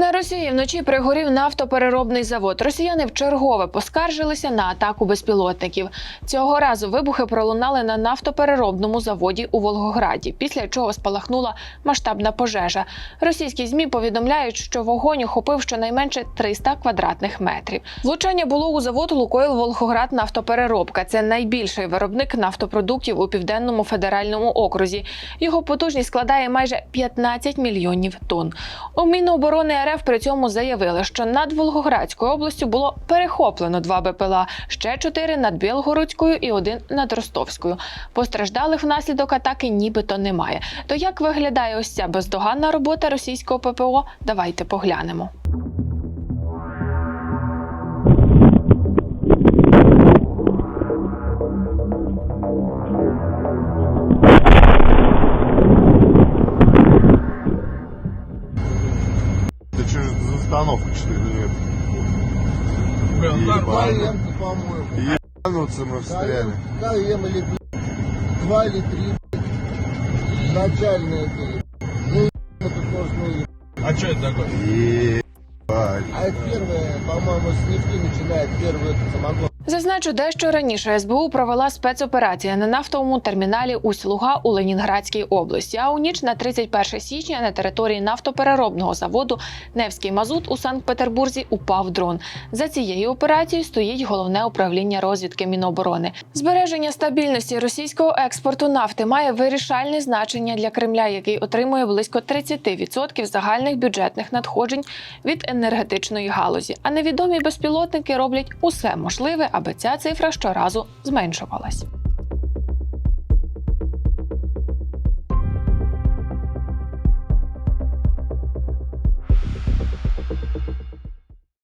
На Росії вночі пригорів нафтопереробний завод. Росіяни вчергове поскаржилися на атаку безпілотників. Цього разу вибухи пролунали на нафтопереробному заводі у Волгограді, після чого спалахнула масштабна пожежа. Російські змі повідомляють, що вогонь охопив щонайменше 300 квадратних метрів. Влучання було у завод Лукойл Волгоград Нафтопереробка. Це найбільший виробник нафтопродуктів у південному федеральному окрузі. Його потужність складає майже 15 мільйонів тонн. У Міноборони РФ при цьому заявили, що над Волгоградською областю було перехоплено два БПЛА, ще чотири над Білгородською і один над Ростовською. Постраждалих внаслідок атаки нібито немає. То як виглядає ось ця бездоганна робота російського ППО? Давайте поглянемо. Ли нет? Блин, нормально. По-моему. Ебануться мы встряли. Да, ем или два или три. Начальные были. Ну, это тоже, ну, А что это такое? Ебать. а это первое, по-моему, с нефти начинает первый это самогон. Зазначу, дещо раніше СБУ провела спецоперацію на нафтовому терміналі Усть-Луга у Ленінградській області. А у ніч на 31 січня на території нафтопереробного заводу Невський Мазут у Санкт-Петербурзі упав дрон. За цією операцією стоїть головне управління розвідки Міноборони. Збереження стабільності російського експорту нафти має вирішальне значення для Кремля, який отримує близько 30% загальних бюджетних надходжень від енергетичної галузі. А невідомі безпілотники роблять усе можливе, аби ця цифра щоразу зменшувалась.